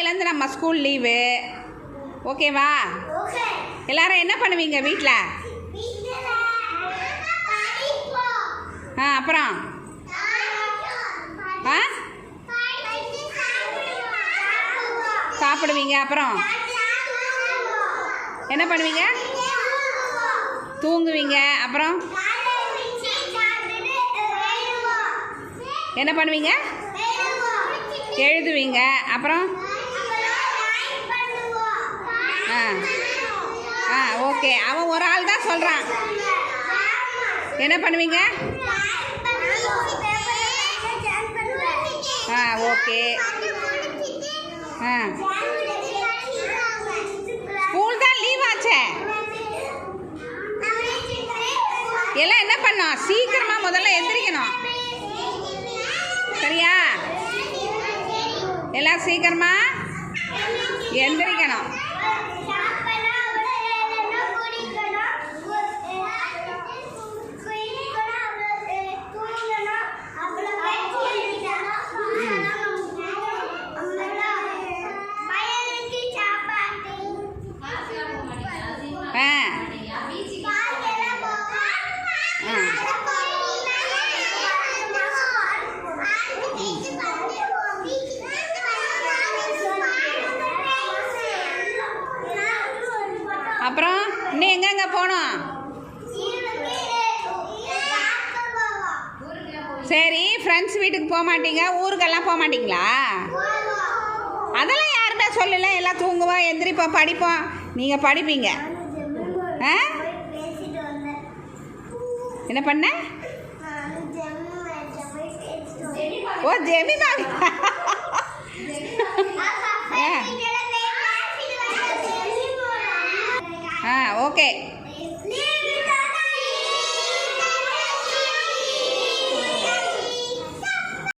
நாளையிலேருந்து நம்ம school leave ஓகேவா எல்லாரும் என்ன பண்ணுவீங்க வீட்டில் ஆ அப்புறம்? ஆ? சாப்பிடுவீங்க அப்புறம்? என்ன பண்ணுவீங்க? தூங்குவீங்க அப்புறம்? என்ன பண்ணுவீங்க? எழுதுவீங்க அப்புறம்? ஆ. ஆ ஓகே. அவன் ஒரு ஆள் தான் சொல்கிறான் என்ன பண்ணுவீங்க? ஆ ஓகே. ஆ. ஸ்கூல் தான் லீவ் ஆச்சே. எல்லாம் என்ன பண்ணோம்? சீக்கிரமாக முதல்ல எந்திரிக்கணும். சரியா? எல்லாம் சீக்கிரமா? எந்திரிக்கணும் அப்புறம் இன்னும் எங்கெங்க போகணும் சரி ஃப்ரெண்ட்ஸ் வீட்டுக்கு போக மாட்டீங்க ஊருக்கெல்லாம் போக மாட்டீங்களா? அதெல்லாம் யாருமே சொல்லல? எல்லாம் தூங்குவோம் எந்திரிப்போம் படிப்போம் நீங்கள் படிப்பீங்க. ஆ? என்ன பண்ண? ஓ ஜெமி ஆ ஓகே